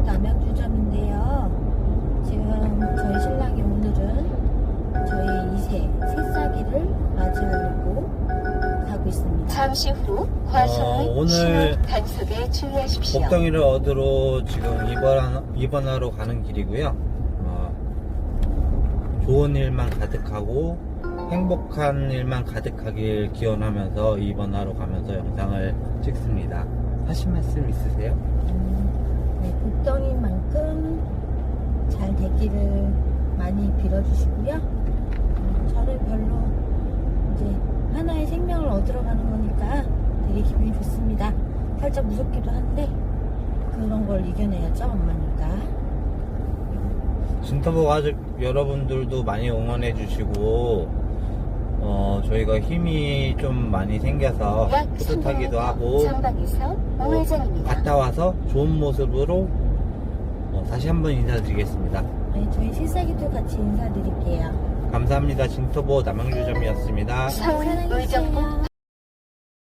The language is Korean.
남양주점인데요. 지금 저희 신랑이 오늘은 저희 2세 새싹이를 맞이하려고 가고 있습니다. 잠시 후 과속 어, 및 오늘 신호 단속에 주의하십시오. 복덩이를 얻으러 지금 입원, 입원하러 가는 길이고요. 어, 좋은 일만 가득하고 행복한 일만 가득하길 기원하면서 입원하러 가면서 영상을 찍습니다. 하신 말씀 있으세요? 잘 되기를 많이 빌어주시고요. 음, 저는 별로 이제 하나의 생명을 얻으러 가는 거니까 되게 기분이 좋습니다. 살짝 무섭기도 한데 그런 걸 이겨내야죠, 엄마니까. 진터보 가족 여러분들도 많이 응원해 주시고 어, 저희가 힘이 좀 많이 생겨서 약 뿌듯하기도 300m 하고 우회전입니다. 갔다 와서 좋은 모습으로 어, 다시 한번 인사드리겠습니다. 네, 저희 새싹이도 같이 인사드릴게요. 감사합니다. 진터보 남양주점이었습니다. 의정부